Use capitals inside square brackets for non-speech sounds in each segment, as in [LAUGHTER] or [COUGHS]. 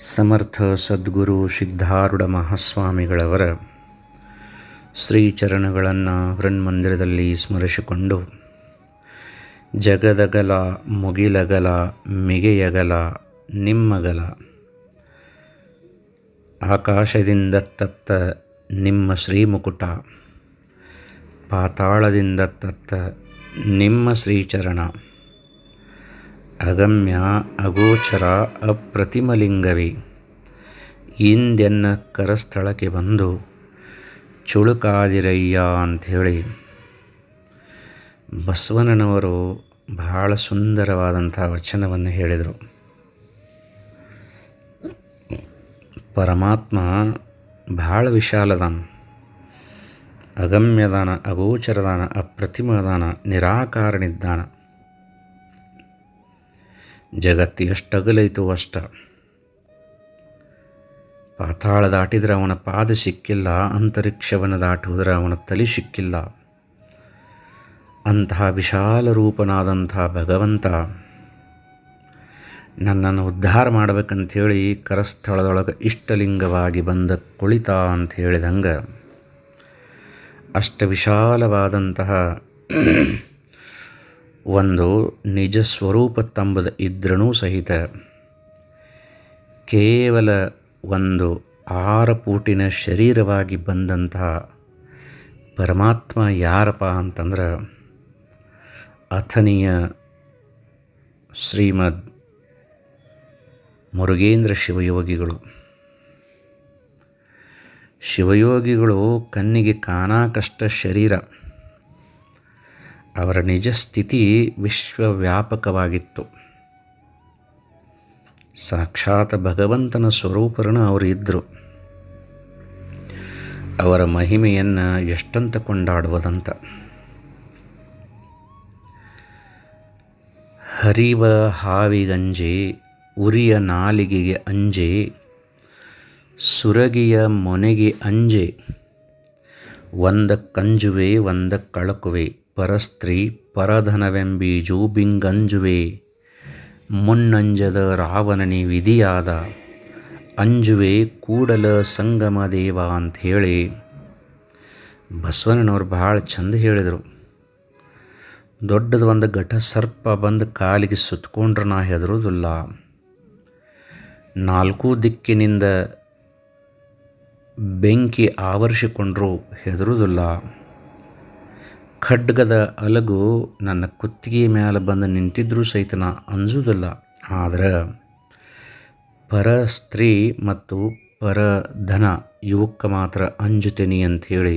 ಸಮರ್ಥ ಸದ್ಗುರು ಸಿದ್ಧಾರೂಢ ಮಹಾಸ್ವಾಮಿಗಳವರ ಶ್ರೀಚರಣಗಳನ್ನು ಹೃನ್ಮಂದಿರದಲ್ಲಿ ಸ್ಮರಿಸಿಕೊಂಡು ಜಗದಗಲ, ಮುಗಿಲಗಲ, ಮಿಗೆಯಗಲ, ನಿಮ್ಮಗಲ ಆಕಾಶದಿಂದ ತತ್ತ ನಿಮ್ಮ ಶ್ರೀಮುಕುಟ ಪಾತಾಳದಿಂದ ತತ್ತ ನಿಮ್ಮ ಶ್ರೀಚರಣ ಅಗಮ್ಯ, ಅಗೋಚರ, ಅಪ್ರತಿಮಲಿಂಗವೇ. ಇಂದೆನ್ನ ಕರಸ್ಥಳಕ್ಕೆ ಬಂದು ಚುಳುಕಾದಿರಯ್ಯ ಅಂಥೇಳಿ. ಬಸವಣ್ಣನವರು ಬಹಳ ಸುಂದರವಾದಂಥ ವಚನವನ್ನು ಹೇಳಿದರು. ಪರಮಾತ್ಮ ಭಾಳ ವಿಶಾಲದಾನ. ಅಗಮ್ಯದಾನ, ಅಗೋಚರದಾನ, ಅಪ್ರತಿಮದಾನ, ನಿರಾಕಾರನಿದ್ದಾನ. ಜಗತ್ತು ಎಷ್ಟು ಅಗಲೈತು ಅಷ್ಟ. ಪಾತಾಳ ದಾಟಿದರೆ ಅವನ ಪಾದ ಸಿಕ್ಕಿಲ್ಲ ಅಂತರಿಕ್ಷವನ್ನು ದಾಟುವುದರೆ ಅವನ ತಲೆ ಸಿಕ್ಕಿಲ್ಲ. ಅಂತಹ ವಿಶಾಲ ರೂಪನಾದಂಥ ಭಗವಂತ ನನ್ನನ್ನು ಉದ್ಧಾರ ಮಾಡಬೇಕಂಥೇಳಿ ಕರಸ್ಥಳದೊಳಗೆ ಇಷ್ಟಲಿಂಗವಾಗಿ ಬಂದ ಕುಳಿತ ಅಂತ ಹೇಳಿದಂಗೆ ಅಷ್ಟ ವಿಶಾಲವಾದಂತಹ ಒಂದು ನಿಜ ಸ್ವರೂಪ ತಂಬದ ಇದ್ರೂ ಸಹಿತ ಕೇವಲ ಒಂದು ಆರಪೂಟಿನ ಶರೀರವಾಗಿ ಬಂದಂತಹ ಪರಮಾತ್ಮ ಯಾರಪ್ಪ ಅಂತಂದ್ರೆ ಅಥನಿಯ ಶ್ರೀಮದ್ ಮುರುಗೇಂದ್ರ ಶಿವಯೋಗಿಗಳು. ಶಿವಯೋಗಿಗಳು ಕಣ್ಣಿಗೆ ಕಾಣಾಕಷ್ಟ ಶರೀರ. ಅವರ ನಿಜ ಸ್ಥಿತಿ ವಿಶ್ವವ್ಯಾಪಕವಾಗಿತ್ತು. ಸಾಕ್ಷಾತ್ ಭಗವಂತನ ಸ್ವರೂಪರನ್ನು ಅವರು ಇದ್ದರು ಅವರ ಮಹಿಮೆಯನ್ನು ಎಷ್ಟಂತ ಕೊಂಡಾಡುವುದಂತ. ಹರಿವ ಹಾವಿಗಂಜಿ, ಉರಿಯ ನಾಲಿಗೆಗೆ ಅಂಜೆ, ಸುರಗಿಯ ಮೊನೆಗೆ ಅಂಜೆ, ಒಂದ ಕಂಜುವೆ, ಒಂದ ಕಳಕುವೆ. ಪರಸ್ತ್ರೀ ಪರಧನವೆಂಬೀಜು ಬಿಂಗಂಜುವೆ. ಮುನ್ನಂಜದ ರಾವಣನಿ ವಿಧಿಯಾದ. ಅಂಜುವೆ ಕೂಡಲ ಸಂಗಮ ದೇವ ಅಂಥೇಳಿ. ಬಸವಣ್ಣನವ್ರು ಭಾಳ ಚಂದ ಹೇಳಿದರು. ದೊಡ್ಡದು ಒಂದು ಘಟ ಸರ್ಪ ಬಂದು ಕಾಲಿಗೆ ಸುತ್ತಕೊಂಡ್ರೆ ನಾ ಹೆದರೋದಿಲ್ಲ. ನಾಲ್ಕು ದಿಕ್ಕಿನಿಂದ ಬೆಂಕಿ ಆವರಿಸಿಕೊಂಡ್ರೂ ಹೆದರುವುದಿಲ್ಲ ಖಡ್ಗದ ಅಲಗು ನನ್ನ ಕುತ್ತಿಗೆ ಮೇಲೆ ಬಂದು ನಿಂತಿದ್ರೂ ಸಹಿತ ನಾ ಅಂಜುವುದಿಲ್ಲ ಆದರೆ ಪರ ಸ್ತ್ರೀ ಮತ್ತು ಪರ ಧನ ಇವಕ್ಕೆ ಮಾತ್ರ ಅಂಜುತ್ತೇನೆ ಅಂಥೇಳಿ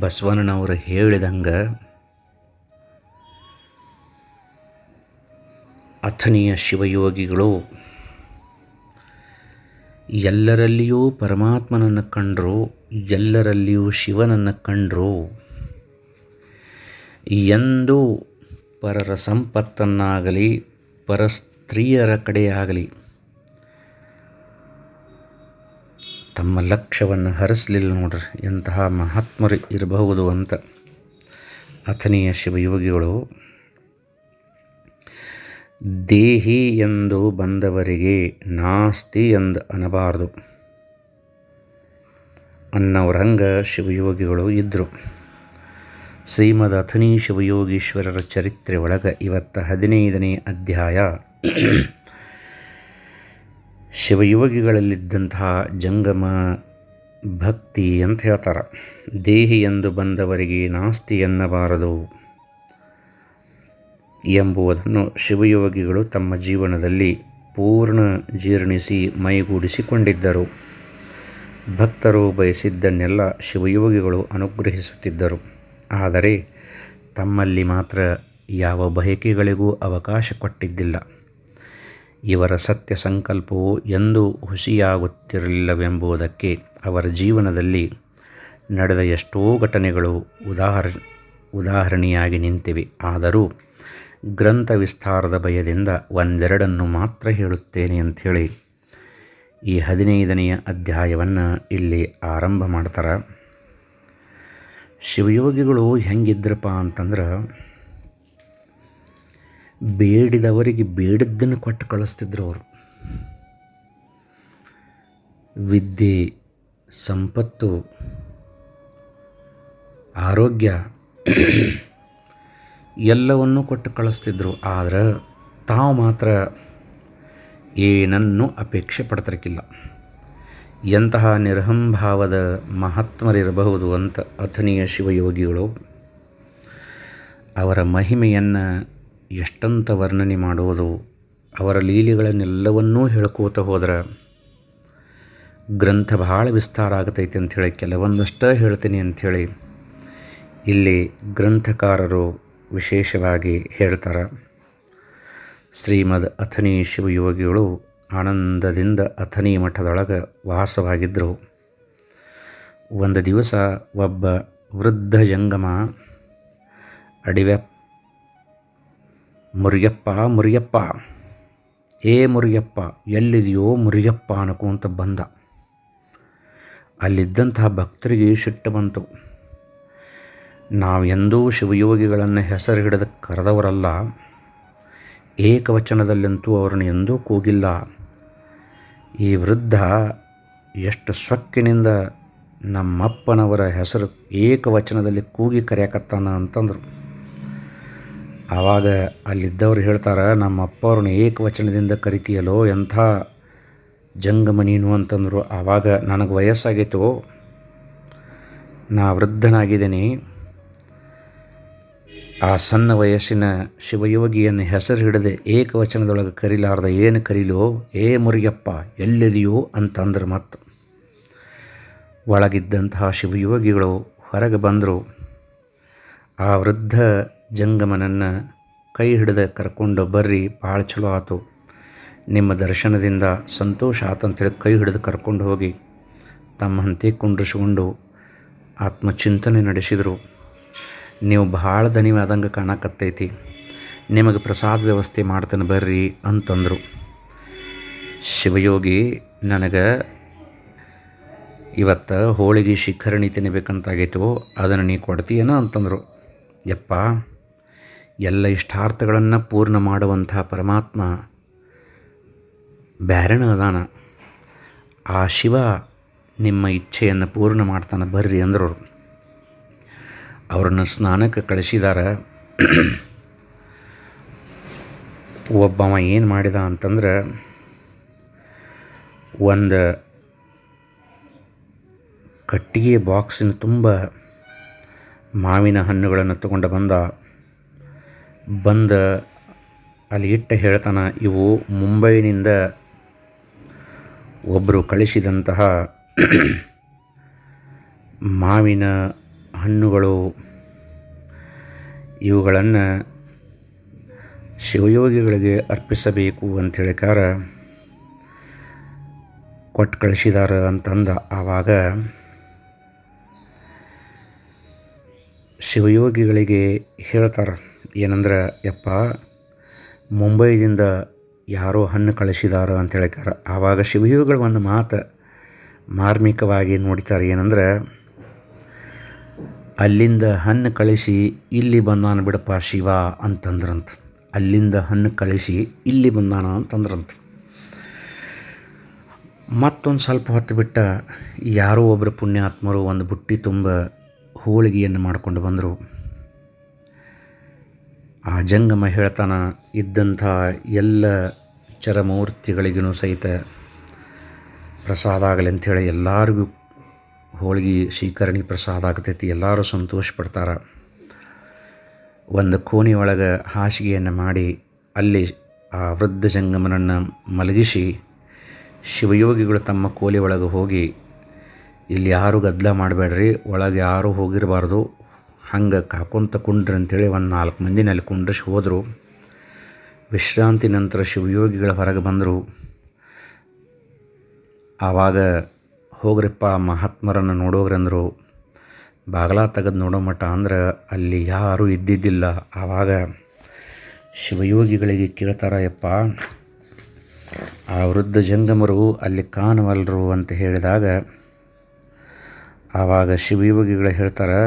ಬಸವಣ್ಣನವರು ಹೇಳಿದಂಗೆ ಅಥನೀಯ ಶಿವಯೋಗಿಗಳು ಎಲ್ಲರಲ್ಲಿಯೂ ಪರಮಾತ್ಮನನ್ನು ಕಂಡರು, ಎಲ್ಲರಲ್ಲಿಯೂ ಶಿವನನ್ನು ಕಂಡರು. ಎಂದು ಪರರ ಸಂಪತ್ತನ್ನಾಗಲಿ, ಪರ ಸ್ತ್ರೀಯರ ಕಡೆಯಾಗಲಿ ತಮ್ಮ ಲಕ್ಷ್ಯವನ್ನು ಹರಿಸಲಿಲ್ಲ ನೋಡ್ರಿ, ಎಂತಹ ಮಹಾತ್ಮರು ಇರಬಹುದು ಅಂತ. ಅಥನೀಯ ಶಿವಯೋಗಿಗಳು, ದೇಹಿ ಎಂದು ಬಂದವರಿಗೆ ನಾಸ್ತಿ ಎಂದು ಅನ್ನಬಾರದು ಅನ್ನೋರಂಗ ಶಿವಯೋಗಿಗಳು ಇದ್ದರು ಶ್ರೀಮದ್ ಅಥನಿ ಶಿವಯೋಗೀಶ್ವರರ ಚರಿತ್ರೆ ಒಳಗೆ ಇವತ್ತು ಹದಿನೈದನೇ ಅಧ್ಯಾಯ. ಶಿವಯೋಗಿಗಳಲ್ಲಿದ್ದಂತಹ ಜಂಗಮ ಭಕ್ತಿ ಅಂತ ಹೇಳ್ತಾರೆ. ದೇಹಿ ಎಂದು ಬಂದವರಿಗೆ ನಾಸ್ತಿ ಎನ್ನಬಾರದು ಎಂಬುದನ್ನು ಶಿವಯೋಗಿಗಳು ತಮ್ಮ ಜೀವನದಲ್ಲಿ ಪೂರ್ಣ ಜೀರ್ಣಿಸಿ ಮೈಗೂಡಿಸಿಕೊಂಡಿದ್ದರು. ಭಕ್ತರು ಬಯಸಿದ್ದನ್ನೆಲ್ಲ ಶಿವಯೋಗಿಗಳು ಅನುಗ್ರಹಿಸುತ್ತಿದ್ದರು. ಆದರೆ ತಮ್ಮಲ್ಲಿ ಮಾತ್ರ ಯಾವ ಬಯಕೆಗಳಿಗೂ ಅವಕಾಶ ಕೊಟ್ಟಿದ್ದಿಲ್ಲ. ಇವರ ಸತ್ಯ ಸಂಕಲ್ಪವು ಎಂದೂ ಹುಸಿಯಾಗುತ್ತಿರಲಿಲ್ಲವೆಂಬುದಕ್ಕೆ ಅವರ ಜೀವನದಲ್ಲಿ ನಡೆದ ಎಷ್ಟೋ ಘಟನೆಗಳು ಉದಾಹರ, ಉದಾಹರಣೆಯಾಗಿ ನಿಂತಿವೆ. ಆದರೂ ಗ್ರಂಥ ವಿಸ್ತಾರದ ಭಯದಿಂದ ಒಂದೆರಡನ್ನು ಮಾತ್ರ ಹೇಳುತ್ತೇನೆ ಅಂಥೇಳಿ ಈ ಹದಿನೈದನೆಯ ಅಧ್ಯಾಯವನ್ನು ಇಲ್ಲಿ ಆರಂಭ ಮಾಡ್ತಾರೆ? ಶಿವಯೋಗಿಗಳು ಹೆಂಗಿದ್ರಪ್ಪ ಅಂತಂದ್ರೆ ಬೇಡಿದವರಿಗೆ ಬೇಡಿದ್ದನ್ನು ಕೊಟ್ಟು ಕಳಿಸ್ತಿದ್ರು ಅವರು. ವಿದ್ಯೆ, ಸಂಪತ್ತು, ಆರೋಗ್ಯ [CLEARS THROAT] ಎಲ್ಲವನ್ನೂ ಕೊಟ್ಟು ಕಳಿಸ್ತಿದ್ರು. ಆದರೆ ತಾವು ಮಾತ್ರ ಏನನ್ನು ಅಪೇಕ್ಷೆ ಪಡ್ತಿರಕ್ಕಿಲ್ಲ ಎಂತಹ ನಿರ್ಹಂಭಾವದ ಮಹಾತ್ಮರಿರಬಹುದು ಅಂತ ಅಥನೀಯ ಶಿವಯೋಗಿಗಳು. ಅವರ ಮಹಿಮೆಯನ್ನು ಎಷ್ಟಂತ ವರ್ಣನೆ ಮಾಡುವುದು, ಅವರ ಲೀಲೆಗಳನ್ನೆಲ್ಲವನ್ನೂ ಹೇಳ್ಕೋತ ಹೋದ್ರೆ ಗ್ರಂಥ ಭಾಳ ವಿಸ್ತಾರ ಆಗತೈತಿ ಅಂಥೇಳಿ ಕೆಲವೊಂದಷ್ಟೇ ಹೇಳ್ತೀನಿ ಅಂಥೇಳಿ ಇಲ್ಲಿ ಗ್ರಂಥಕಾರರು ವಿಶೇಷವಾಗಿ ಹೇಳ್ತಾರೆ. ಶ್ರೀಮದ್ ಅಥನಿ ಶಿವಯೋಗಿಗಳು ಆನಂದದಿಂದ ಅಥನಿ ಮಠದೊಳಗೆ ವಾಸವಾಗಿದ್ದರು ಒಂದು ದಿವಸ ಒಬ್ಬ ವೃದ್ಧ ಜಂಗಮ ಅಡಿವೆ ಮುರಿಯಪ್ಪ ಮುರಿಯಪ್ಪ ಏ ಮುರಿಯಪ್ಪ ಎಲ್ಲಿದೆಯೋ ಮುರಿಯಪ್ಪ ಅನ್ಕೊಂತ ಬಂದ. ಅಲ್ಲಿದ್ದಂತಹ ಭಕ್ತರಿಗೆ ಸಿಟ್ಟು ಬಂತು. ನಾವು ಎಂದೂ ಶಿವಯೋಗಿಗಳನ್ನು ಹೆಸರು ಹಿಡಿದು ಕರೆದವರಲ್ಲ ಏಕವಚನದಲ್ಲಂತೂ ಅವರನ್ನು ಎಂದೂ ಕೂಗಿಲ್ಲ. ಈ ವೃದ್ಧ ಎಷ್ಟು ಸೊಕ್ಕಿನಿಂದ ನಮ್ಮಪ್ಪನವರ ಹೆಸರು ಏಕವಚನದಲ್ಲಿ ಕೂಗಿ ಕರೆಯಕತ್ತಾನ ಅಂತಂದರು. ಆವಾಗ ಅಲ್ಲಿದ್ದವ್ರು ಹೇಳ್ತಾರೆ ನಮ್ಮ ಅಪ್ಪವ್ರನ್ನ ಏಕವಚನದಿಂದ ಕರಿತೀಯಲೋ, ಎಂಥ ಜಂಗಮನೀನು ಅಂತಂದರು. ಆವಾಗ, ನನಗೆ ವಯಸ್ಸಾಗಿತ್ತು ನಾ ವೃದ್ಧನಾಗಿದ್ದೀನಿ ಆ ಸಣ್ಣ ವಯಸ್ಸಿನ ಶಿವಯೋಗಿಯನ್ನು ಹೆಸರು ಹಿಡದೆ ಏಕವಚನದೊಳಗೆ ಕರಿಲಾರ್ದ ಏನು ಕರೀಲೋ, ಏ ಮುರಿಯಪ್ಪ ಎಲ್ಲಿದೆಯೋ ಅಂತಂದ್ರೆ ಮತ್ತು ಒಳಗಿದ್ದಂತಹ ಶಿವಯೋಗಿಗಳು ಹೊರಗೆ ಬಂದರು. ಆ ವೃದ್ಧ ಜಂಗಮನನ್ನು ಕೈ ಹಿಡಿದು ಕರ್ಕೊಂಡು ಬರ್ರಿ, ಭಾಳ ಚಲೋ ಆತು. ನಿಮ್ಮ ದರ್ಶನದಿಂದ ಸಂತೋಷ ಆತಂತೇಳಿ ಕೈ ಹಿಡಿದು ಕರ್ಕೊಂಡು ಹೋಗಿ ತಮ್ಮ ಹಂತೆ ಕುಂಡ್ರಿಸ್ಕೊಂಡು ಆತ್ಮಚಿಂತನೆ ನಡೆಸಿದರು. ನೀವು ಭಾಳ ದಣಿವಾದಂಗೆ ಕಾಣಕತ್ತೈತಿ. ನಿಮಗೆ ಪ್ರಸಾದ ವ್ಯವಸ್ಥೆ ಮಾಡ್ತಾನೆ ಬರ್ರಿ ಅಂತಂದರು. ಶಿವಯೋಗಿ, ನನಗೆ ಇವತ್ತು ಹೋಳಿಗೆ ಶಿಖರಣಿ ತಿನ್ನಬೇಕಂತಾಗಿತ್ತು ಅದನ್ನು ನೀ ಕೊಡ್ತೀಯನ ಅಂತಂದರು. ಯಪ್ಪ, ಎಲ್ಲ ಇಷ್ಟಾರ್ಥಗಳನ್ನು ಪೂರ್ಣ ಮಾಡುವಂಥ ಪರಮಾತ್ಮ ಬ್ಯಾರಣ ಅದಾನ. ಆ ಶಿವ ನಿಮ್ಮ ಇಚ್ಛೆಯನ್ನು ಪೂರ್ಣ ಮಾಡ್ತಾನೆ ಬರ್ರಿ ಅಂದರು. ಅವ್ರನ್ನ ಸ್ನಾನಕ್ಕೆ ಕಳಿಸಿದಾರ. ಒಬ್ಬವ ಏನು ಮಾಡಿದ ಅಂತಂದ್ರೆ ಒಂದು ಕಟ್ಟಿಗೆ ಬಾಕ್ಸಿನ ತುಂಬ ಮಾವಿನ ಹಣ್ಣುಗಳನ್ನು ತಗೊಂಡು ಬಂದ. ಬಂದ ಅಲ್ಲಿ ಇಟ್ಟ ಹೇಳ್ತಾನೆ, ಇವು ಮುಂಬೈನಿಂದ ಒಬ್ಬರು ಕಳಿಸಿದಂತಹ ಮಾವಿನ ಹಣ್ಣುಗಳು. ಇವುಗಳನ್ನು ಶಿವಯೋಗಿಗಳಿಗೆ ಅರ್ಪಿಸಬೇಕು ಅಂತೇಳಿಕಾರ ಕೊಟ್ಟು ಕಳಿಸಿದಾರ ಅಂತಂದ. ಆವಾಗ ಶಿವಯೋಗಿಗಳಿಗೆ ಹೇಳ್ತಾರೆ, ಏನಂದ್ರೆ, ಯಪ್ಪ, ಮುಂಬೈದಿಂದ ಯಾರೋ ಹಣ್ಣು ಕಳಿಸಿದಾರ ಅಂತ ಹೇಳಿಕಾರ ಆವಾಗ ಶಿವಯೋಗಿಗಳು ಒಂದು ಮಾತು ಮಾರ್ಮಿಕವಾಗಿ ನೋಡ್ತಾರೆ, ಏನಂದ್ರೆ ಅಲ್ಲಿಂದ ಹಣ್ಣು ಕಳಿಸಿ, ಇಲ್ಲಿ ಬಂದಾನ ಬಿಡಪ್ಪ ಶಿವ ಅಂತಂದ್ರಂತ. ಅಲ್ಲಿಂದ ಹಣ್ಣು ಕಳಿಸಿ, ಇಲ್ಲಿ ಬಂದಾನ ಅಂತಂದ್ರಂತ. ಮತ್ತೊಂದು ಸ್ವಲ್ಪ ಹೊತ್ತು ಬಿಟ್ಟ ಯಾರೋ ಒಬ್ಬರು ಪುಣ್ಯಾತ್ಮರು ಒಂದು ಬುಟ್ಟಿ ತುಂಬ ಹೋಳಿಗೆಯನ್ನು ಮಾಡಿಕೊಂಡು ಬಂದರು. ಆ ಜಂಗಮ ಹೇಳ್ತಾನ, ಇದ್ದಂಥ ಎಲ್ಲ ಚರಮೂರ್ತಿಗಳಿಗೂ ಸಹಿತ ಪ್ರಸಾದ ಆಗಲಿ ಅಂಥೇಳಿ ಎಲ್ಲರಿಗೂ ಹೋಳಿಗೆ ಶೀಕರಣಿ ಪ್ರಸಾದ ಆಗ್ತೈತಿ, ಎಲ್ಲರೂ ಸಂತೋಷ ಪಡ್ತಾರೆ. ಒಂದು ಕೋಣೆ ಒಳಗೆ ಹಾಸಿಗೆಯನ್ನು ಮಾಡಿ ಅಲ್ಲಿ ಆ ವೃದ್ಧ ಜಂಗಮನನ್ನು ಮಲಗಿಸಿ ಶಿವಯೋಗಿಗಳು ತಮ್ಮ ಕೋಲಿ ಒಳಗೆ ಹೋಗಿ, ಇಲ್ಲಿ ಯಾರು ಗದ್ದಲ ಮಾಡಬೇಡ್ರಿ, ಒಳಗೆ ಯಾರೂ ಹೋಗಿರಬಾರ್ದು, ಹಂಗೆ ಕಾಕೊಂತ ಕುಂಡ್ರಿ ಅಂತೇಳಿ ಒಂದು ನಾಲ್ಕು ಮಂದಿನಲ್ಲಿ ಕುಂಡ್ರಿಸಿ ಹೋದರು. ವಿಶ್ರಾಂತಿ ನಂತರ ಶಿವಯೋಗಿಗಳ ಹೊರಗೆ ಬಂದರು. ಆವಾಗ ಹೋಗ್ರಿಪ್ಪ ಮಹಾತ್ಮರನ್ನು ನೋಡೋಗ್ರಂದರು. ಬಾಗಲ ತೆಗೆದು ನೋಡೋ ಮಠ ಅಂದ್ರೆ ಅಲ್ಲಿ ಯಾರೂ ಇದ್ದಿದ್ದಿಲ್ಲ. ಆವಾಗ ಶಿವಯೋಗಿಗಳಿಗೆ ಕೇಳ್ತಾರ ಯಪ್ಪ ಆ ವೃದ್ಧ ಜಂಗಮರು ಅಲ್ಲಿ ಕಾಣವಲ್ರು ಅಂತ ಹೇಳಿದಾಗ, ಆವಾಗ ಶಿವಯೋಗಿಗಳು ಹೇಳ್ತಾರೆ,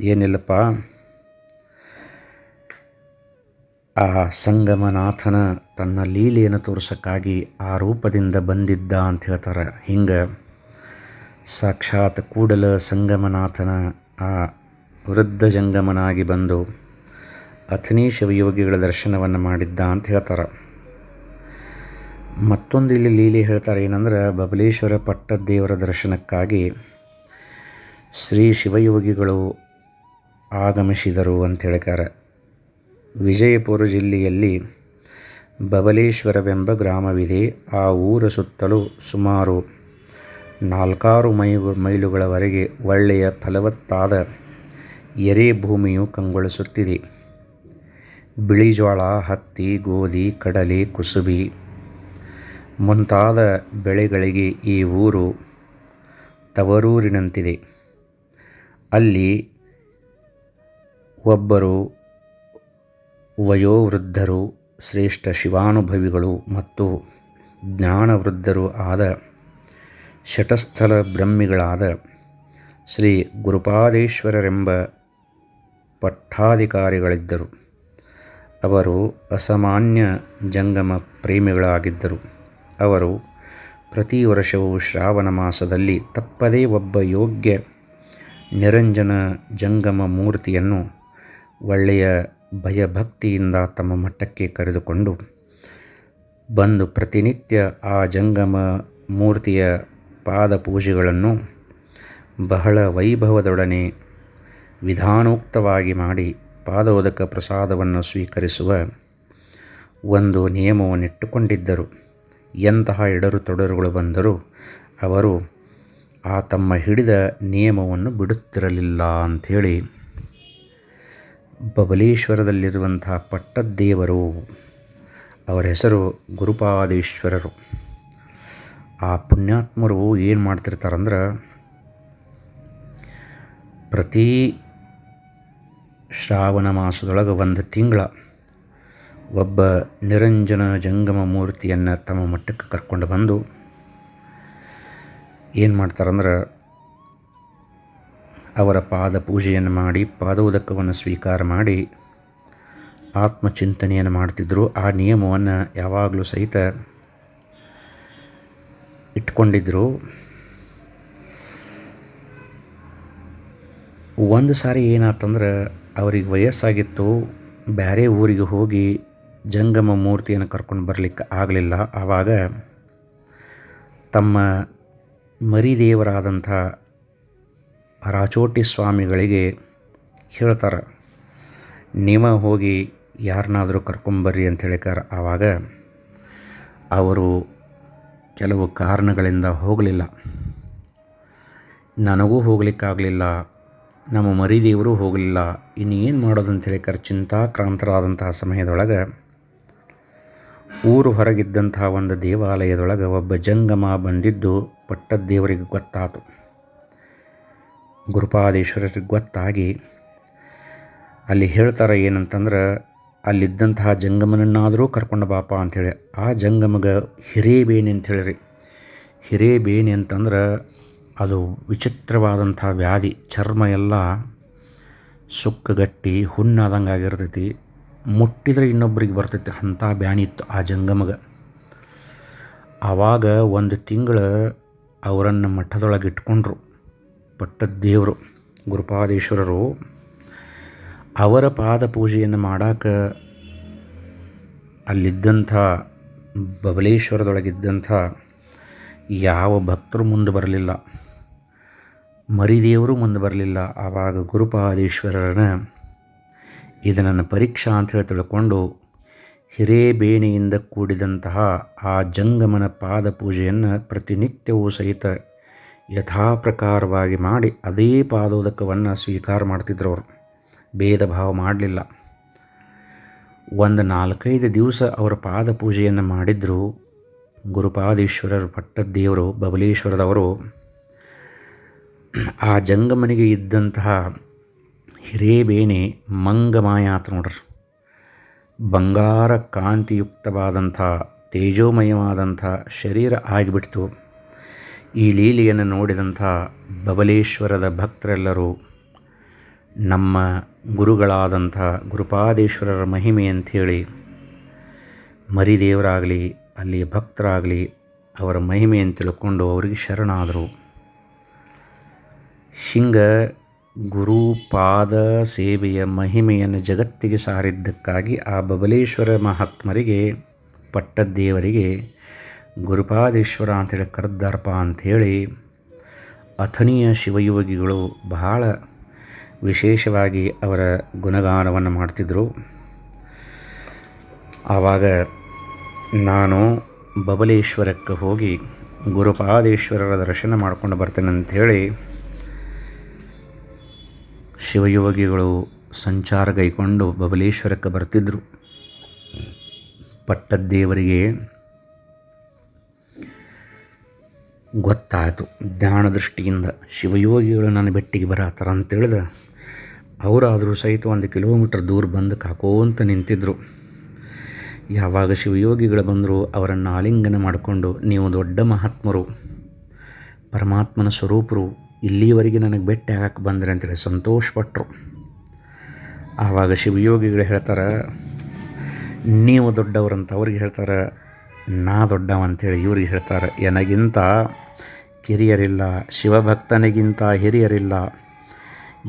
ಏನಿಲ್ಲಪ್ಪ, ಆ ಸಂಗಮನಾಥನ ತನ್ನ ಲೀಲೆಯನ್ನು ತೋರ್ಸೋಕ್ಕಾಗಿ ಆ ರೂಪದಿಂದ ಬಂದಿದ್ದ ಅಂತ ಹೇಳ್ತಾರೆ. ಹಿಂಗೆ ಸಾಕ್ಷಾತ್ ಕೂಡಲ ಸಂಗಮನಾಥನ ಆ ವೃದ್ಧ ಜಂಗಮನಾಗಿ ಬಂದು ಅಥಣಿ ಶಿವಯೋಗಿಗಳ ದರ್ಶನವನ್ನು ಮಾಡಿದ್ದ ಅಂತ ಹೇಳ್ತಾರೆ. ಮತ್ತೊಂದು ಇಲ್ಲಿ ಲೀಲೆ ಹೇಳ್ತಾರೆ ಏನಂದ್ರೆ, ಬಬಲೇಶ್ವರ ಪಟ್ಟದೇವರ ದರ್ಶನಕ್ಕಾಗಿ ಶ್ರೀ ಶಿವಯೋಗಿಗಳು ಆಗಮಿಸಿದರು ಅಂತ ಹೇಳ್ತಾರೆ. ವಿಜಯಪುರ ಜಿಲ್ಲೆಯಲ್ಲಿ ಬಬಲೇಶ್ವರವೆಂಬ ಗ್ರಾಮವಿದೆ. ಆ ಊರ ಸುತ್ತಲೂ ಸುಮಾರು ನಾಲ್ಕಾರು ಮೈ, ಮೈಲುಗಳವರೆಗೆ ಒಳ್ಳೆಯ ಫಲವತ್ತಾದ ಎರೆ ಭೂಮಿಯು ಕಂಗೊಳಿಸುತ್ತಿದೆ. ಬಿಳಿಜೋಳ ಹತ್ತಿ, ಗೋಧಿ, ಕಡಲೆ, ಕುಸುಬಿ ಮುಂತಾದ ಬೆಳೆಗಳಿಗೆ ಈ ಊರು ತವರೂರಿನಂತಿದೆ. ಅಲ್ಲಿ ಒಬ್ಬರು ವಯೋವೃದ್ಧರು, ಶ್ರೇಷ್ಠ ಶಿವಾನುಭವಿಗಳು ಮತ್ತು ಜ್ಞಾನವೃದ್ಧರು ಆದ ಶಟಸ್ಥಲ ಬ್ರಹ್ಮಿಗಳಾದ ಶ್ರೀ ಗುರುಪಾದೇಶ್ವರರೆಂಬ ಪಟ್ಟಾಧಿಕಾರಿಗಳಿದ್ದರು. ಅವರು ಅಸಾಮಾನ್ಯ ಜಂಗಮ ಪ್ರೇಮಿಗಳಾಗಿದ್ದರು. ಅವರು ಪ್ರತಿ ವರ್ಷವೂ ಶ್ರಾವಣ ಮಾಸದಲ್ಲಿ ತಪ್ಪದೇ ಒಬ್ಬ ಯೋಗ್ಯ ನಿರಂಜನ ಜಂಗಮ ಮೂರ್ತಿಯನ್ನು ಒಳ್ಳೆಯ ಭಯಭಕ್ತಿಯಿಂದ ತಮ್ಮ ಮಟ್ಟಕ್ಕೆ ಕರೆದುಕೊಂಡು ಬಂದು ಪ್ರತಿನಿತ್ಯ ಆ ಜಂಗಮ ಮೂರ್ತಿಯ ಪಾದ ಪೂಜೆಗಳನ್ನು ಬಹಳ ವೈಭವದೊಡನೆ ವಿಧಾನೋಕ್ತವಾಗಿ ಮಾಡಿ ಪಾದೋದಕ ಪ್ರಸಾದವನ್ನು ಸ್ವೀಕರಿಸುವ ಒಂದು ನಿಯಮವನ್ನಿಟ್ಟುಕೊಂಡಿದ್ದರು. ಎಂತಹ ಎಡರು ತೊಡರುಗಳು ಬಂದರೂ ಅವರು ಆ ತಮ್ಮ ಹಿಡಿದ ನಿಯಮವನ್ನು ಬಿಡುತ್ತಿರಲಿಲ್ಲ ಅಂಥೇಳಿ ಬಬಲೇಶ್ವರದಲ್ಲಿರುವಂತಹ ಪಟ್ಟದ್ದೇವರು, ಅವರ ಹೆಸರು ಗುರುಪಾದೇಶ್ವರರು. ಆ ಪುಣ್ಯಾತ್ಮರು ಏನು ಮಾಡ್ತಿರ್ತಾರಂದ್ರೆ ಪ್ರತಿ ಶ್ರಾವಣ ಮಾಸದೊಳಗೆ ಒಂದು ತಿಂಗಳ ಒಬ್ಬ ನಿರಂಜನ ಜಂಗಮ ಮೂರ್ತಿಯನ್ನು ತಮ್ಮ ಮಟ್ಟಕ್ಕೆ ಕರ್ಕೊಂಡು ಬಂದು ಏನು ಮಾಡ್ತಾರಂದ್ರೆ ಅವರ ಪಾದ ಪೂಜೆಯನ್ನು ಮಾಡಿ, ಪಾದೋದಕವನ್ನು ಸ್ವೀಕಾರ ಮಾಡಿ ಆತ್ಮಚಿಂತನೆಯನ್ನು ಮಾಡ್ತಿದ್ದರು ಆ ನಿಯಮವನ್ನು ಯಾವಾಗಲೂ ಸಹಿತ ಇಟ್ಕೊಂಡಿದ್ದರು ಒಂದು ಸಾರಿ ಏನಾತಂದ್ರೆ ಅವ್ರಿಗೆ ವಯಸ್ಸಾಗಿತ್ತು ಬೇರೆ ಊರಿಗೆ ಹೋಗಿ ಜಂಗಮ ಮೂರ್ತಿಯನ್ನು ಕರ್ಕೊಂಡು ಬರಲಿಕ್ಕೆ ಆಗಲಿಲ್ಲ. ಆವಾಗ ತಮ್ಮ ಮರಿದೇವರಾದಂಥ ರಾಚೋಟಿ ಸ್ವಾಮಿಗಳಿಗೆ ಹೇಳ್ತಾರೆ, ನೀವ ಹೋಗಿ ಯಾರನ್ನಾದರೂ ಕರ್ಕೊಂಬರ್ರಿ ಅಂತ ಹೇಳಿಕಾರ ಆವಾಗ ಅವರು ಕೆಲವು ಕಾರಣಗಳಿಂದ ಹೋಗಲಿಲ್ಲ. ನನಗೂ ಹೋಗಲಿಕ್ಕಾಗಲಿಲ್ಲ. ನಮ್ಮ ಮರಿದೇವರು ಹೋಗಲಿಲ್ಲ. ಇನ್ನೇನು ಮಾಡೋದು ಅಂತ ಹೇಳಿಕಾರ ಚಿಂತಾಕ್ರಾಂತರಾದಂತಹ ಸಮಯದೊಳಗೆ ಊರು ಹೊರಗಿದ್ದಂತಹ ಒಂದು ದೇವಾಲಯದೊಳಗೆ ಒಬ್ಬ ಜಂಗಮ ಬಂದಿದ್ದು ಪಟ್ಟದ್ದೇವರಿಗೆ ಗೊತ್ತಾತು. ಗುರುಪಾದೇಶ್ವರರಿಗೆ ಗೊತ್ತಾಗಿ ಅಲ್ಲಿ ಹೇಳ್ತಾರೆ ಏನಂತಂದ್ರೆ ಅಲ್ಲಿದ್ದಂತಹ ಜಂಗಮನನ್ನಾದರೂ ಕರ್ಕೊಂಡು ಬಾಪ ಅಂಥೇಳಿ, ಆ ಜಂಗಮಗ ಹಿರೇಬೇನೆ ಅಂತ ಹೇಳಿರಿ ಹಿರೇಬೇನೆ ಅಂತಂದ್ರೆ ಅದು ವಿಚಿತ್ರವಾದಂಥ ವ್ಯಾಧಿ, ಚರ್ಮ ಎಲ್ಲ ಸುಕ್ಕಗಟ್ಟಿ, ಹುಣ್ಣಾದಂಗೆ ಆಗಿರ್ತೈತಿ. ಮುಟ್ಟಿದ್ರೆ ಇನ್ನೊಬ್ರಿಗೆ ಬರ್ತೈತಿ, ಅಂಥ ಬ್ಯಾನಿ ಇತ್ತು ಆ ಜಂಗಮಗ. ಆವಾಗ ಒಂದು ತಿಂಗಳು ಅವರನ್ನು ಮಠದೊಳಗೆ ಇಟ್ಕೊಂಡ್ರು ಪಟ್ಟದ್ದೇವರು ಗುರುಪಾದೇಶ್ವರರು. ಅವರ ಪಾದ ಪೂಜೆಯನ್ನು ಮಾಡಾಕ ಅಲ್ಲಿದ್ದಂಥ ಬಬಲೇಶ್ವರದೊಳಗಿದ್ದಂಥ ಯಾವ ಭಕ್ತರು ಮುಂದೆ ಬರಲಿಲ್ಲ. ಮರಿದೇವರು ಮುಂದೆ ಬರಲಿಲ್ಲ. ಆವಾಗ ಗುರುಪಾದೇಶ್ವರನ ಇದು ನನ್ನ ಪರೀಕ್ಷಾ ಅಂತ ಹೇಳಿ ತಿಳ್ಕೊಂಡು ಹಿರೇಬೇಣೆಯಿಂದ ಕೂಡಿದಂತಹ ಆ ಜಂಗಮನ ಪಾದ ಪೂಜೆಯನ್ನು ಪ್ರತಿನಿತ್ಯವೂ ಸಹಿತ ಯಥಾಪ್ರಕಾರವಾಗಿ ಮಾಡಿ ಅದೇ ಪಾದೋದಕವನ್ನು ಸ್ವೀಕಾರ ಮಾಡ್ತಿದ್ರು ಅವರು. ಭೇದ ಭಾವ ಮಾಡಲಿಲ್ಲ. ಒಂದು ನಾಲ್ಕೈದು ದಿವಸ ಅವರ ಪಾದ ಪೂಜೆಯನ್ನು ಮಾಡಿದ್ರು. ಗುರುಪಾದೀಶ್ವರರು ಪಟ್ಟದ್ದೇವರು ಬಬಲೇಶ್ವರದವರು. ಆ ಜಂಗಮನಿಗೆ ಇದ್ದಂತಹ ಹಿರೇಬೇನೆ ಮಂಗಮಾಯಾತ ನೋಡ್ರಿ ಬಂಗಾರ ಕಾಂತಿಯುಕ್ತವಾದಂಥ ತೇಜೋಮಯವಾದಂಥ ಶರೀರ ಆಗಿಬಿಡ್ತು. ಈ ಲೀಲೆಯನ್ನು ನೋಡಿದಂಥ ಬಬಲೇಶ್ವರದ ಭಕ್ತರೆಲ್ಲರೂ ನಮ್ಮ ಗುರುಗಳಾದಂಥ ಗುರುಪಾದೇಶ್ವರರ ಮಹಿಮೆ ಅಂಥೇಳಿ ಮರಿದೇವರಾಗಲಿ ಅಲ್ಲಿ ಭಕ್ತರಾಗಲಿ ಅವರ ಮಹಿಮೆಯನ್ನು ತಿಳ್ಕೊಂಡು ಅವರಿಗೆ ಶರಣಾದರು. ಹಿಂಗ ಗುರುಪಾದ ಸೇವೆಯ ಮಹಿಮೆಯನ್ನು ಜಗತ್ತಿಗೆ ಸಾರಿದ್ದಕ್ಕಾಗಿ ಆ ಬಬಲೇಶ್ವರ ಮಹಾತ್ಮರಿಗೆ, ಪಟ್ಟದ್ದೇವರಿಗೆ ಗುರುಪಾದೇಶ್ವರ ಅಂತೇಳಿ ಕರ್ದಾರ್ಪ ಅಂಥೇಳಿ ಅಥನೀಯ ಶಿವಯೋಗಿಗಳು ಬಹಳ ವಿಶೇಷವಾಗಿ ಅವರ ಗುಣಗಾನವನ್ನು ಮಾಡ್ತಿದ್ದರು ಆವಾಗ ನಾನು ಬಬಲೇಶ್ವರಕ್ಕೆ ಹೋಗಿ ಗುರುಪಾದೇಶ್ವರರ ದರ್ಶನ ಮಾಡ್ಕೊಂಡು ಬರ್ತೇನೆ ಅಂಥೇಳಿ ಶಿವಯೋಗಿಗಳು ಸಂಚಾರ ಕೈಕೊಂಡು ಬಬಲೇಶ್ವರಕ್ಕೆ ಬರ್ತಿದ್ದರು ಪಟ್ಟದ್ದೇವರಿಗೆ ಗೊತ್ತಾಯಿತು. ಜ್ಞಾನ ದೃಷ್ಟಿಯಿಂದ ಶಿವಯೋಗಿಗಳು ನನ್ನ ಬೆಟ್ಟಿಗೆ ಬರತ್ತಾರ ಅಂತೇಳಿದ. ಅವರಾದರೂ ಸಹಿತ ಒಂದು ಕಿಲೋಮೀಟ್ರ್ ದೂರ ಬಂದು ಕಾಕೋಂತ ನಿಂತಿದ್ದರು ಯಾವಾಗ ಶಿವಯೋಗಿಗಳು ಬಂದರು ಅವರನ್ನು ಆಲಿಂಗನ ಮಾಡಿಕೊಂಡು ನೀವು ದೊಡ್ಡ ಮಹಾತ್ಮರು. ಪರಮಾತ್ಮನ ಸ್ವರೂಪರು ಇಲ್ಲಿಯವರೆಗೆ ನನಗೆ ಬೆಟ್ಟ ಹಾಕಿ ಬಂದರೆ ಅಂತೇಳಿ ಸಂತೋಷಪಟ್ಟರು ಆವಾಗ ಶಿವಯೋಗಿಗಳು ಹೇಳ್ತಾರೆ, ನೀವು ದೊಡ್ಡವರಂತ ಅವ್ರಿಗೆ ಹೇಳ್ತಾರೆ ನಾ ದೊಡ್ಡವ ಅಂಥೇಳಿ ಇವ್ರಿಗೆ ಹೇಳ್ತಾರೆ, ಎನಗಿಂತ ಕಿರಿಯರಿಲ್ಲ, ಶಿವಭಕ್ತನಿಗಿಂತ ಹಿರಿಯರಿಲ್ಲ.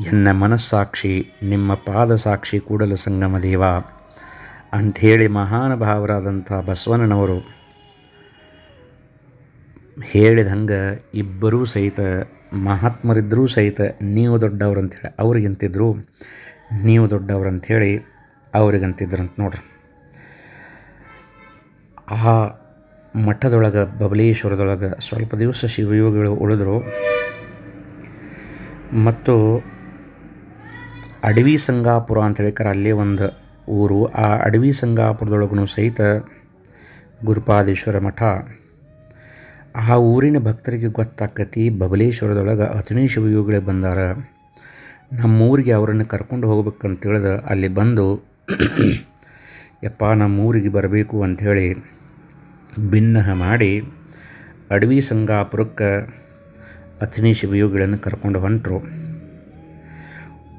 ಎನ್ನ ಮನಸ್ಸಾಕ್ಷಿ, ನಿಮ್ಮ ಪಾದ ಸಾಕ್ಷಿ ಕೂಡಲ ಸಂಗಮ ದೇವ. ಅಂಥೇಳಿ ಮಹಾನುಭಾವರಾದಂಥ ಬಸವಣ್ಣನವರು ಹೇಳಿದ ಹಂಗೆ ಇಬ್ಬರೂ ಸಹಿತ ಮಹಾತ್ಮರಿದ್ದರೂ ಸಹಿತ ನೀವು ದೊಡ್ಡವ್ರು ಅವ್ರಿಗೆ ಅವ್ರಿಗಂತಿದ್ರು, ನೀವು ದೊಡ್ಡವ್ರು ಅಂಥೇಳಿ ಅಂತ ನೋಡ್ರಿ. ಆ ಮಠದೊಳಗೆ, ಬಬಲೇಶ್ವರದೊಳಗೆ ಸ್ವಲ್ಪ ದಿವಸ ಶಿವಯೋಗಿಗಳು ಉಳಿದ್ರು. ಮತ್ತು ಅಡವಿ ಸಂಗಾಪುರ ಅಂತ ಹೇಳಿಕರೆ ಅಲ್ಲೇ ಒಂದು ಊರು. ಆ ಅಡವಿ ಸಂಗಾಪುರದೊಳಗೂ ಸಹಿತ ಗುರುಪಾದೇಶ್ವರ ಮಠ. ಆ ಊರಿನ ಭಕ್ತರಿಗೆ ಗೊತ್ತಾಕತಿ, ಬಬಲೇಶ್ವರದೊಳಗೆ ಅತನೇ ಶಿವಯೋಗಿಗಳೇ ಬಂದಾರ. ನಮ್ಮೂರಿಗೆ ಅವರನ್ನು ಕರ್ಕೊಂಡು ಹೋಗ್ಬೇಕಂತ ತಿಳಿದ ಅಲ್ಲಿ ಬಂದು, [COUGHS] ಯಪ್ಪ, ನಮ್ಮೂರಿಗೆ ಬರಬೇಕು ಅಂಥೇಳಿ ಭಿನ್ನಹ ಮಾಡಿ ಅಡವಿ ಸಂಗಾಪುರಕ್ಕೆ ಅಥಿನಿ ಶಿವಯೋಗಿಗಳನ್ನು ಕರ್ಕೊಂಡು ಹೊಂಟರು.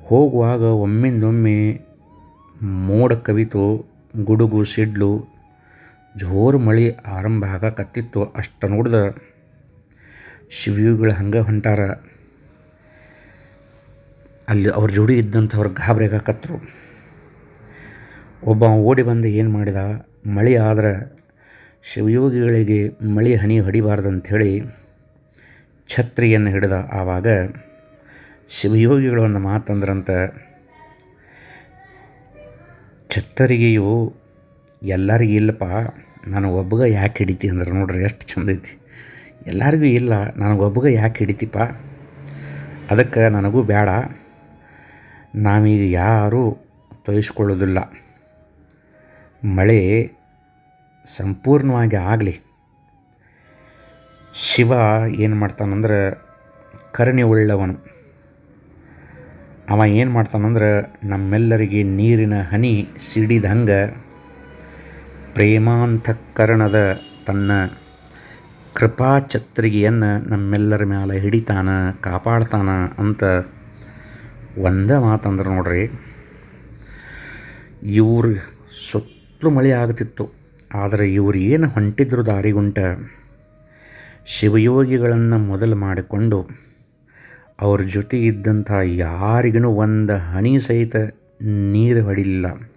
ಹೋಗುವಾಗ ಒಮ್ಮಿಂದೊಮ್ಮೆ ಮೋಡ ಕವಿತು, ಗುಡುಗು ಸಿಡ್ಲು, ಜೋರು ಮಳೆ ಆರಂಭ ಆಗಕತ್ತಿತ್ತು ಅಷ್ಟು ನೋಡಿದ ಶಿವಿಯುಗಳು ಹಂಗೆ ಹೊಂಟಾರ. ಅಲ್ಲಿ ಅವ್ರ ಜೋಡಿ ಇದ್ದಂಥವ್ರು ಗಾಬರಿ ಒಬ್ಬ ಓಡಿ ಬಂದು ಏನು ಮಾಡಿದ? ಮಳೆ ಆದ್ರೆ ಶಿವಯೋಗಿಗಳಿಗೆ ಮಳೆ ಹನಿ ಹೊಡಿಬಾರ್ದಂಥೇಳಿ ಛತ್ರಿಯನ್ನು ಹಿಡಿದ ಆವಾಗ ಶಿವಯೋಗಿಗಳು ಒಂದು ಮಾತಂದ್ರಂತ, ಛತ್ತರಿಗೆಯು ಎಲ್ಲರಿಗೂ ಇಲ್ಲಪ್ಪ, ನಾನು ಒಬ್ಬಗ ಯಾಕೆ ಹಿಡಿತಿ ಅಂದ್ರೆ ನೋಡ್ರಿ ಎಷ್ಟು ಚಂದ ಐತಿ. ಎಲ್ಲರಿಗೂ ಇಲ್ಲ ನನಗೊಬ್ಬಗ ಯಾಕೆ ಹಿಡಿತಿಪ್ಪ? ಅದಕ್ಕೆ ನನಗೂ ಬೇಡ ನಾವೀಗ ಯಾರೂ ತೊಯಿಸ್ಕೊಳ್ಳೋದಿಲ್ಲ. ಮಳೆ ಸಂಪೂರ್ಣವಾಗಿ ಆಗಲಿ. ಶಿವ ಏನು ಮಾಡ್ತಾನಂದ್ರೆ ಕರುಣೆ ಉಳ್ಳವನು. ಅವ ಏನು ಮಾಡ್ತಾನಂದ್ರೆ ನಮ್ಮೆಲ್ಲರಿಗೆ ನೀರಿನ ಹನಿ ಸಿಡಿದಂಗೆ ಪ್ರೇಮಾಂತಃಕರಣದ ತನ್ನ ಕೃಪಾಛತ್ರಿಗೆಯನ್ನು ನಮ್ಮೆಲ್ಲರ ಮೇಲೆ ಹಿಡಿತಾನ, ಕಾಪಾಡ್ತಾನ ಅಂತ ಒಂದೇ ಮಾತಂದ್ರೆ ನೋಡ್ರಿ, ಇವ್ರ ಸುತ್ತಲೂ ಮಳೆ ಆಗ್ತಿತ್ತು. ಆದರೆ ಇವರು ಏನು ಹೊಂಟಿದ್ರು ದಾರಿಗುಂಟ? ಶಿವಯೋಗಿಗಳನ್ನು ಮೊದಲು ಮಾಡಿಕೊಂಡು ಅವ್ರ ಜೊತೆ ಇದ್ದಂಥ ಯಾರಿಗೂ ಒಂದು ಹನಿ ಸಹಿತ ನೀರು ಹೊಡಿಲಿಲ್ಲ.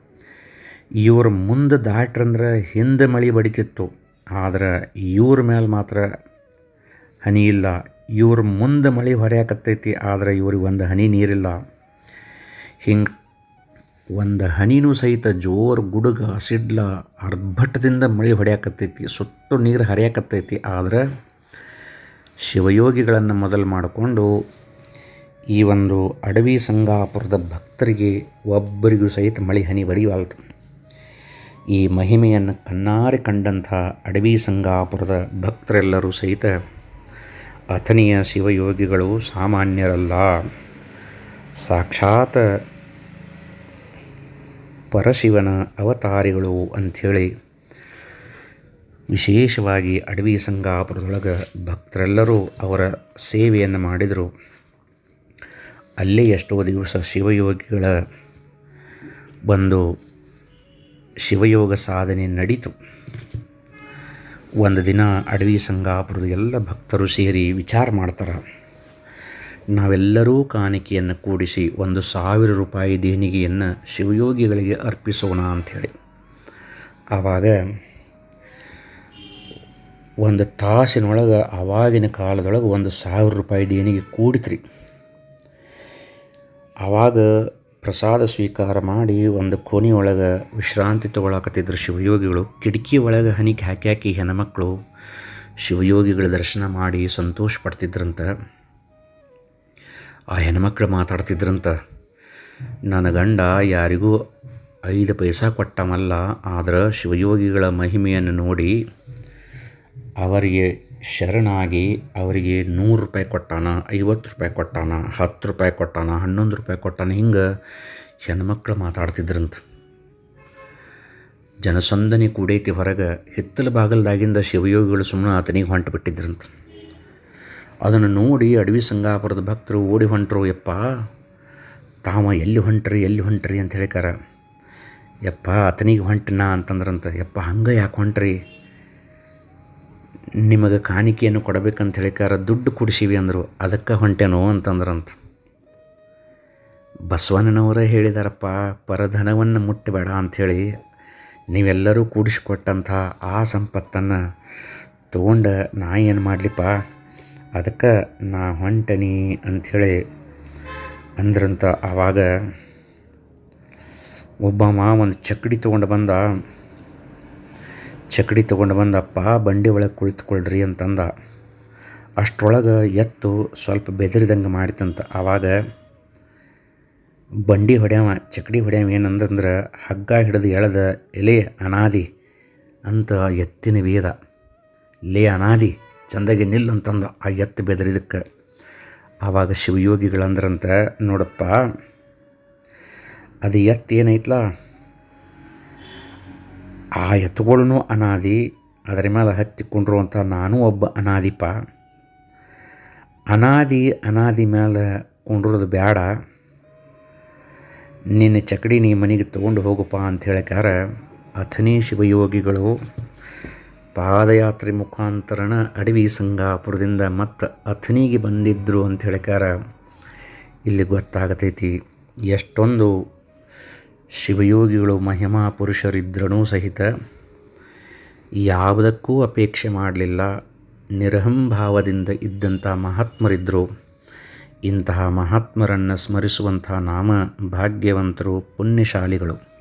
ಇವ್ರ ಮುಂದೆ ದಾಟ್ರಂದ್ರೆ ಹಿಂದೆ ಮಳೆ ಬಡಿತಿತ್ತು. ಆದರೆ ಇವ್ರ ಮೇಲೆ ಮಾತ್ರ ಹನಿ ಇಲ್ಲ. ಇವ್ರ ಮುಂದೆ ಮಳೆ ಹೊಡೆಯಕತ್ತೈತಿ ಆದರೆ ಇವ್ರಿಗೆ ಒಂದು ಹನಿ ನೀರಿಲ್ಲ. ಹಿಂಗೆ ಒಂದು ಹನಿನೂ ಸಹಿತ ಜೋರು ಗುಡುಗ, ಸಿಡ್ಲ ಅರ್ಭಟದಿಂದ ಮಳೆ ಹೊಡೆಯಕತ್ತೈತಿ, ಸುಟ್ಟು ನೀರು ಹರಿಯಾಕತ್ತೈತಿ. ಆದರೆ ಶಿವಯೋಗಿಗಳನ್ನು ಮೊದಲು ಮಾಡಿಕೊಂಡು ಈ ಒಂದು ಅಡವಿ ಸಂಗಾಪುರದ ಭಕ್ತರಿಗೆ ಒಬ್ಬರಿಗೂ ಸಹಿತ ಮಳೆ ಹನಿ ಬಡಿವಾಲ್ತು ಈ ಮಹಿಮೆಯನ್ನು ಕಣ್ಣಾರೆ ಕಂಡಂಥ ಅಡವಿ ಸಂಗಾಪುರದ ಭಕ್ತರೆಲ್ಲರೂ ಸಹಿತ ಅಥನಿಯ ಶಿವಯೋಗಿಗಳು ಸಾಮಾನ್ಯರಲ್ಲ. ಸಾಕ್ಷಾತ್ ಪರಶಿವನ ಅವತಾರಿಗಳು ಅಂಥೇಳಿ ವಿಶೇಷವಾಗಿ ಅಡವಿ ಸಂಗಾಪುರದೊಳಗೆ ಭಕ್ತರೆಲ್ಲರೂ ಅವರ ಸೇವೆಯನ್ನು ಮಾಡಿದರು. ಅಲ್ಲೇ ಎಷ್ಟೋ ದಿವಸ ಶಿವಯೋಗಿಗಳ ಒಂದು ಶಿವಯೋಗ ಸಾಧನೆ ನಡೀತು. ಒಂದು ದಿನ ಅಡವಿ ಸಂಗಾಪುರದ ಎಲ್ಲ ಭಕ್ತರು ಸೇರಿ ವಿಚಾರ ಮಾಡ್ತಾರೆ. ನಾವೆಲ್ಲರೂ ಕಾಣಿಕೆಯನ್ನು ಕೂಡಿಸಿ ಒಂದು ಸಾವಿರ ರೂಪಾಯಿ ದೇಣಿಗೆಯನ್ನು ಶಿವಯೋಗಿಗಳಿಗೆ ಅರ್ಪಿಸೋಣ ಅಂಥೇಳಿ. ಆವಾಗ ಒಂದು ತಾಸಿನೊಳಗೆ ಆವಾಗಿನ ಕಾಲದೊಳಗೆ ಒಂದು ಸಾವಿರ ರೂಪಾಯಿ ದೇಣಿಗೆ ಕೂಡಿತ್ರಿ. ಆವಾಗ ಪ್ರಸಾದ ಸ್ವೀಕಾರ ಮಾಡಿ ಒಂದು ಕೋಣೆಯೊಳಗೆ ವಿಶ್ರಾಂತಿ ತೊಗೊಳಕತ್ತಿದ್ರು ಶಿವಯೋಗಿಗಳು. ಕಿಟಕಿ ಒಳಗೆ ಹನಿಕೆ ಹಾಕಿ ಹಾಕಿ ಹೆಣ್ಮಕ್ಳು ಶಿವಯೋಗಿಗಳ ದರ್ಶನ ಮಾಡಿ ಸಂತೋಷ ಪಡ್ತಿದ್ರಂತ ಆ ಹೆಣ್ಮಕ್ಳು ಮಾತಾಡ್ತಿದ್ರಂತ. ನನ್ನ ಗಂಡ ಯಾರಿಗೂ ಐದು ಪೈಸಾ ಕೊಟ್ಟಮಲ್ಲ ಆದರೆ ಶಿವಯೋಗಿಗಳ ಮಹಿಮೆಯನ್ನು ನೋಡಿ ಅವರಿಗೆ ಶರಣಾಗಿ ಅವರಿಗೆ ನೂರು ರೂಪಾಯಿ ಕೊಟ್ಟಾನ, ಐವತ್ತು ರೂಪಾಯಿ ಕೊಟ್ಟಾನ, ಹತ್ತು ರೂಪಾಯಿ ಕೊಟ್ಟಾನ, ಹನ್ನೊಂದು ರೂಪಾಯಿ ಕೊಟ್ಟಾನ, ಹಿಂಗೆ ಹೆಣ್ಮಕ್ಳು ಮಾತಾಡ್ತಿದ್ರಂತ. ಜನಸಂದಣಿ ಕೂಡೈತಿ ಹೊರಗೆ ಹಿತ್ತಲ ಬಾಗಲ್ದಾಗಿಂದ ಶಿವಯೋಗಿಗಳು ಸುಮ್ಮನೆ ಆತನಿಗೆ ಹೊಂಟು ಬಿಟ್ಟಿದ್ರಂತ ಅದನ್ನು ನೋಡಿ ಅಡವಿ ಸಂಗಾಪುರದ ಭಕ್ತರು ಓಡಿ ಹೊಂಟರು, ಯಪ್ಪ, ತಾವ ಎಲ್ಲಿ ಹೊಂಟ್ರಿ ಎಲ್ಲಿ ಹೊಂಟ್ರಿ ಅಂತ ಹೇಳಿಕಾರ. ಯಪ್ಪ, ಆತನಿಗೆ ಹೊಂಟನ ಅಂತಂದ್ರಂತ, ಯಪ್ಪ, ಹಂಗೆ ಯಾಕೆ ಹೊಂಟ್ರಿ? ನಿಮಗೆ ಕಾಣಿಕೆಯನ್ನು ಕೊಡಬೇಕಂತ ಹೇಳಿಕಾರ, ದುಡ್ಡು ಕೊಡಿಸೀವಿ ಅಂದರು, ಅದಕ್ಕೆ ಹೊಂಟೆನೋ ಅಂತಂದ್ರಂತ. ಬಸವಣ್ಣನವರೇ ಹೇಳಿದಾರಪ್ಪ, ಪರಧನವನ್ನು ಮುಟ್ಟಬೇಡ ಅಂಥೇಳಿ ನೀವೆಲ್ಲರೂ ಕೂಡಿಸಿಕೊಟ್ಟಂಥ ಆ ಸಂಪತ್ತನ್ನು ತೊಗೊಂಡು ನಾ ಏನು ಮಾಡಲಿಪ್ಪ? ಅದಕ್ಕೆ ನಾ ಹೊಂಟನಿ ಅಂಥೇಳಿ ಅಂದ್ರಂತ ಆವಾಗ ಒಬ್ಬ ಮಾವ ಒಂದು ಚಕ್ಕಡಿ ತೊಗೊಂಡು ಬಂದ. ಚಕ್ಕಡಿ ತೊಗೊಂಡು ಬಂದಪ್ಪ ಬಂಡಿ ಒಳಗೆ ಕುಳಿತುಕೊಳ್ರಿ ಅಂತಂದ. ಅಷ್ಟರೊಳಗೆ ಎತ್ತು ಸ್ವಲ್ಪ ಬೆದರಿದಂಗೆ ಮಾಡಿತಂತ. ಆವಾಗ ಬಂಡಿ ಹೊಡ್ಯಾವ ಚಕ್ಕಡಿ ಹೊಡ್ಯಾವ ಏನಂದ್ರೆ ಹಗ್ಗ ಹಿಡಿದು ಎಳೆದ ಎಲೆ ಅನಾದಿ ಅಂತ ಎತ್ತಿನ ವೇದ. ಲೇ ಅನಾದಿ ಚಂದಾಗಿ ನಿಲ್ಲು ಅಂತಂದ ಆ ಎತ್ತು ಬೆದರಿದಕ್ಕೆ. ಆವಾಗ ಶಿವಯೋಗಿಗಳಂದ್ರಂತೆ ನೋಡಪ್ಪ, ಅದು ಎತ್ತು ಏನೈತ್ಲ ಆ ಎತ್ತುಗಳೂ ಅನಾದಿ, ಅದರ ಮೇಲೆ ಹತ್ತಿಕೊಂಡ್ರು ಅಂತ ನಾನು ಒಬ್ಬ ಅನಾದಿಪ. ಅನಾದಿ ಅನಾದಿ ಮೇಲೆ ಕೊಂಡಿರೋದು ಬೇಡ ನಿನ್ನ ಚಕಡಿ ನೀ ಮನೆಗೆ ತೊಗೊಂಡು ಹೋಗಪ್ಪ ಅಂತ ಹೇಳಿಕಾರ ಅಥನಿ ಶಿವಯೋಗಿಗಳು. ಪಾದಯಾತ್ರೆ ಮುಖಾಂತರನ ಅಡವಿ ಸಂಗಾಪುರದಿಂದ ಮತ್ತು ಅಥನಿಗೆ ಬಂದಿದ್ದರು ಅಂತ ಹೇಳಿಕಾರ ಇಲ್ಲಿ ಗೊತ್ತಾಗತೈತಿ, ಎಷ್ಟೊಂದು ಶಿವಯೋಗಿಗಳು ಮಹಿಮಾ ಪುರುಷರಿದ್ರೂ ಸಹಿತ ಯಾವುದಕ್ಕೂ ಅಪೇಕ್ಷೆ ಮಾಡಲಿಲ್ಲ. ನಿರಹಂಭಾವದಿಂದ ಇದ್ದಂಥ ಮಹಾತ್ಮರಿದ್ದರು ಇಂತಹ ಮಹಾತ್ಮರನ್ನು ಸ್ಮರಿಸುವಂಥ ನಾಮ ಭಾಗ್ಯವಂತರು ಪುಣ್ಯಶಾಲಿಗಳು.